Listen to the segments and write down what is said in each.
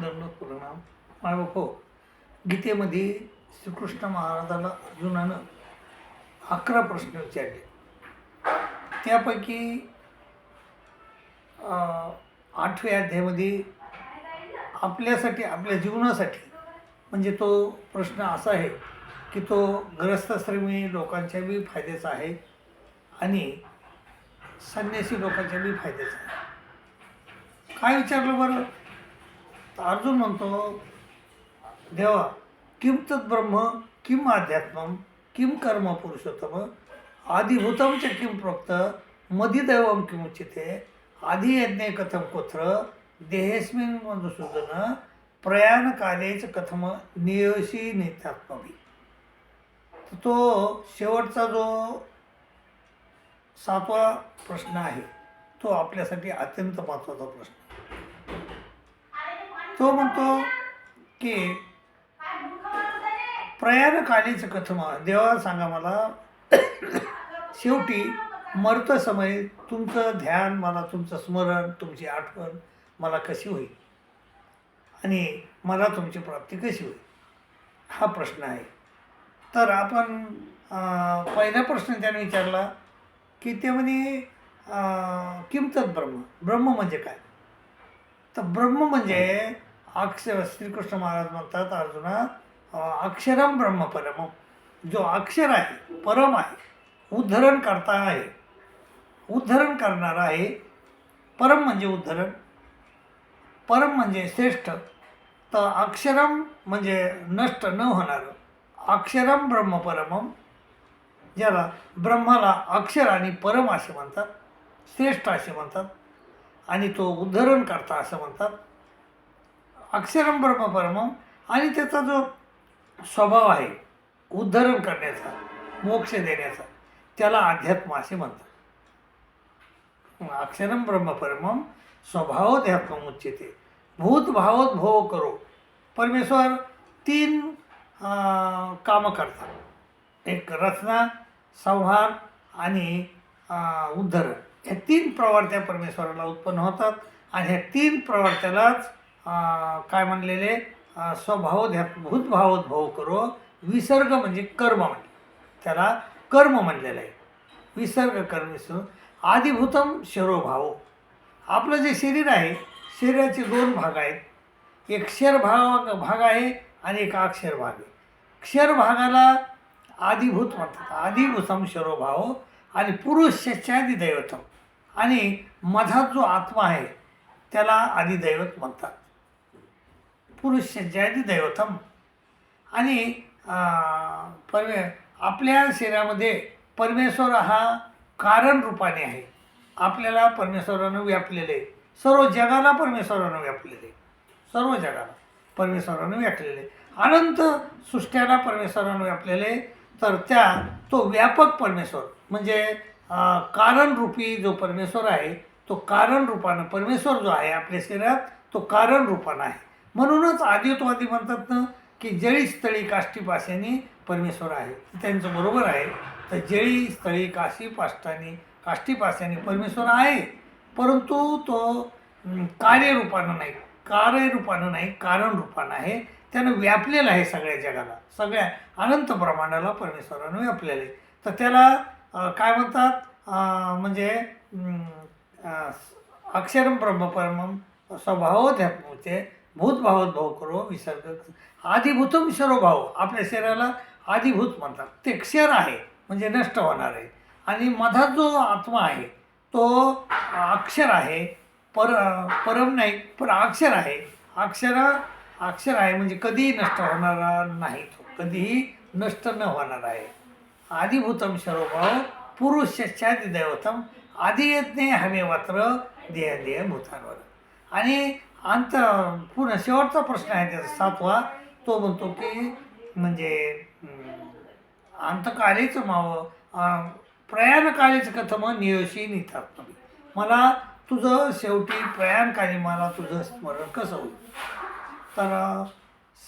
दंड परिणाम माय बापो गीतेमध्ये श्रीकृष्ण महाराजाला अर्जुनानं अकरा प्रश्न विचारले. त्यापैकी अं, आठव्या अध्यायामध्ये आपल्यासाठी आपल्या जीवनासाठी म्हणजे तो प्रश्न असा आहे की तो ग्रस्तश्रमी लोकांच्या बी फायद्याचा आहे आणि संन्यासी लोकांच्या बी फायद्याचा आहे. काय विचारलं बरं? तर अर्जुन म्हणतो देवा किम तत् ब्रह्म किम अध्यात्मम किम कर्म पुरुषोत्तम? आदिभूतम च किम प्रोक्त? मदिदैवम किम उच्यते? आधी यज्ञ कथम कोत्र? देहेस्मिन मधुसूदन प्रयाणकालेच कथम नियोशी नित्यात्मभी? तो शेवटचा जो सातवा प्रश्न आहे तो आपल्यासाठी अत्यंत महत्त्वाचा प्रश्न तो म्हणतो की प्रयाण कालीच कथमा देवा सांगा मला शेवटी मरत समय तुमचं ध्यान मला तुमचं स्मरण तुमची आठवण मला कशी होईल? आणि मला तुमची प्राप्ती कशी होईल? हा प्रश्न आहे. तर आपण पहिला प्रश्न त्याने विचारला की ते म्हणे किमतत ब्रह्म? ब्रह्म म्हणजे काय? तर ब्रह्म म्हणजे अक्षर श्रीकृष्ण महाराज म्हणतात अर्जुना अक्षरम ब्रह्मपरम जो अक्षर आहे परम आहे उद्धरण करता आहे उद्धरण करणारा आहे परम म्हणजे उद्धरण परम म्हणजे श्रेष्ठ. तर अक्षरम म्हणजे नष्ट न होणारं. अक्षरम ब्रह्मपरमम ज्याला ब्रह्माला अक्षर आणि परम असे म्हणतात श्रेष्ठ असे म्हणतात आणि तो उद्धरण करता असं म्हणतात. अक्षरम ब्रह्मपरम आणि त्याचा जो स्वभाव आहे उद्धरण करण्याचा मोक्ष देण्याचा त्याला अध्यात्म असे म्हणतात. अक्षरम ब्रह्मपरम स्वभावध्यात्म उच्चते भूत भावत भोव करो. परमेश्वर तीन कामं करतात. एक रचना संहार आणि उद्धरण. ह्या तीन प्रवर्त्या परमेश्वराला उत्पन्न होतात आणि ह्या तीन प्रवर्त्यालाच काय म्हणलेले? स्वभाव स्वभावध्यात्म भूतभावत करो. विसर्ग म्हणजे कर्म म्हणजे त्याला कर्म म्हणलेलं आहे. विसर्ग कर्म आदिभूतम शरोभाव. आपलं जे शरीर आहे शरीराचे दोन भाग आहेत. एक क्षर भाग भाग आहे आणि एक अक्षर भाग आहे. क्षर भागाला आदिभूत म्हणतात. आदिभूतम शरोभाव आणि पुरुष शच्यादी दैवतम आणि मधात जो आत्मा आहे त्याला आदिदैवत म्हणतात. पुरुष शच्यादी दैवतम। आणि परमे आपल्या शरीरामध्ये परमेश्वर हा कारण रूपाने आहे. आपल्याला परमेश्वरानं व्यापलेले सर्व जगाला परमेश्वरानं व्यापलेले सर्व जगाला परमेश्वरानं व्यापलेले. अनंत सृष्ट्याला परमेश्वरानं व्यापलेले तर त्या तो व्यापक परमेश्वर म्हणजे कारणरूपी जो परमेश्वर आहे तो कारण रूपानं परमेश्वर जो आहे आपल्या शरीरात तो कारण रूपानं आहे. म्हणूनच आदित्वादी म्हणतात ना की जळी स्थळी काष्टी पाशाने परमेश्वर आहे. त्यांचं बरोबर आहे. तर जळी स्थळी काशी पाष्टाने काष्टी पाशाने परमेश्वर आहे. परंतु तो कार्यरूपानं नाही. कार्यरूपानं नाही कारण रूपानं आहे. त्यानं व्यापलेलं आहे सगळ्या जगाला. सगळ्या अनंत प्रमाणाला परमेश्वरानं व्यापलेलं आहे. तर त्याला काय म्हणतात? म्हणजे अं, ब्रह्मपरम अक्षरम ब्रह्मपरमम भूतभावत भाव करो विसर्ग आदिभूतम शरोभाव आपल्या शरीराला आदिभूत म्हणतात. ते क्षर आहे म्हणजे नष्ट होणार आहे. आणि मधात जो आत्मा आहे तो अक्षर आहे पर परम नाही पण अक्षर आहे. अक्षर अक्षर आहे म्हणजे कधीही नष्ट होणार नाही तो. कधीही नष्ट न होणार आहे. आदिभूतम शरोभाव पुरुष शच्यादी दैवतम आदियज्ञे हवे मात्र देह देह भूतांवर. आणि अंत पुन्हा शेवटचा प्रश्न आहे त्याचा सातवा. तो म्हणतो की म्हणजे अं, अंतकालीच माव प्रयाणकालीच कथम नियोशी तुम्ही मला तुझं शेवटी प्रयाणकाली मला तुझं स्मरण कसं होईल? तर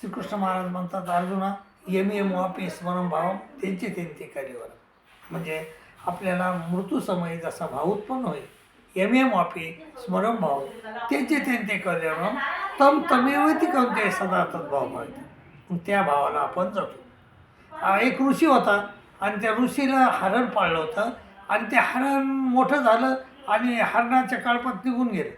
श्रीकृष्ण महाराज म्हणतात अर्जुना यम यम वापी स्मरण भाव त्यांचे त्यांचे कार्यवर म्हणजे आपल्याला मृत्यूसमयी जसा भाव उत्पन्न होईल एम यम वापी स्मरण भाव त्यांचे त्यांचे कल्याण तम तमेवती कोणते सदा तद्भाव पाहतो मग त्या भावाला आपण जातो एक ऋषी होता आणि त्या ऋषीला हरण पाळलं होतं आणि ते हरण मोठं झालं आणि हरणाच्या काळपात निघून गेलं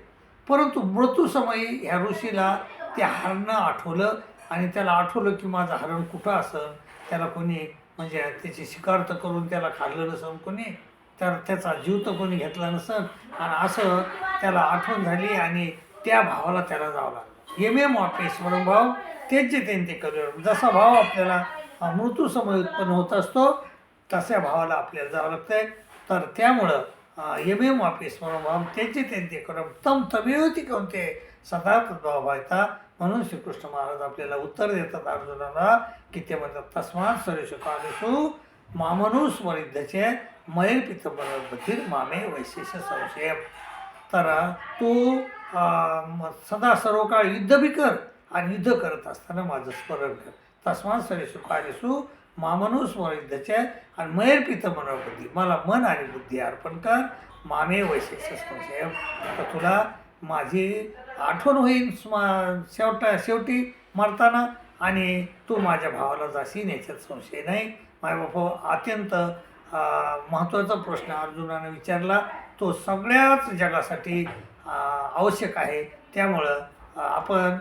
परंतु मृत्यूसमयी ह्या ऋषीला ते हरणं आठवलं आणि त्याला आठवलं की माझं हरण कुठं असेल त्याला कोणी म्हणजे त्याची शिकार तर करून त्याला खाल्लं नसेल कोणी तर त्याचा जीव तर कोणी घेतला नसत आणि असं त्याला आठवण झाली आणि त्या भावाला त्याला जावं लागलं. एम एम वापे भाव त्यांचे ते करू जसा भाव आपल्याला मृत्यूसमय उत्पन्न होत असतो तशा भावाला आपल्याला जावं लागतंय. तर त्यामुळं एम एम वापे भाव त्याचे त्यांचे करू तम तमेवती कोणते सदा तद्भाव व्हायचा. म्हणून श्रीकृष्ण महाराज आपल्याला उत्तर देतात अर्जुनाला की ते म्हणतात तस्मात सरेशु कालेषु मामनुस्मरिद्धचे स्मरिद्धचे मयर पितंबर मामे वैशेष संशय तर तू सदा सर्व काळ युद्ध बी कर आणि युद्ध करत असताना माझं स्मरण कर तस्मान सरेशु कालेषु मामनू स्मरिद्धचे आणि मयर पित बुद्धी मला मन आणि बुद्धी अर्पण कर. मामे वैशेष संशय तर तुला माझी आठवण होईल स्मा शेवटा शेवटी मरताना आणि तू माझ्या भावाला जाशील याच्यात संशय नाही मायबापा हो, अत्यंत महत्त्वाचा प्रश्न अर्जुनाने विचारला. तो सगळ्याच जगासाठी आवश्यक आहे. त्यामुळं आपण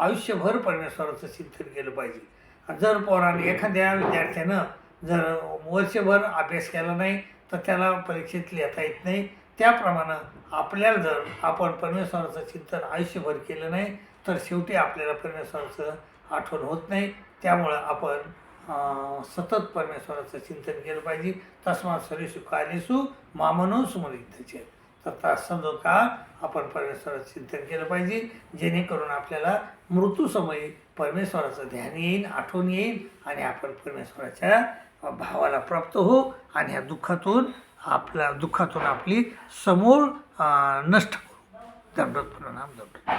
आयुष्यभर परमेश्वराचं चिंतन केलं पाहिजे. जर पोराने एखाद्या विद्यार्थ्यानं जर वर्षभर अभ्यास केला नाही तर त्याला परीक्षेत लिहिता येत नाही. त्याप्रमाणे आपल्याला जर आपण परमेश्वराचं चिंतन आयुष्यभर केलं नाही तर शेवटी आपल्याला परमेश्वराचं आठवण होत नाही. त्यामुळं आपण सतत परमेश्वराचं चिंतन केलं पाहिजे. तस्मात सरेशु कार्यसु मामनो सुमरिद्धचे तर तसं का आपण परमेश्वराचं चिंतन केलं पाहिजे. जेणेकरून आपल्याला मृत्यूसमयी परमेश्वराचं ध्यान येईल आठवण येईल आणि आपण परमेश्वराच्या भावाला प्राप्त हो आणि ह्या दुःखातून आपल्या दुःखातून आपली समूळ नष्ट करू दंडोत परिणाम दंडोत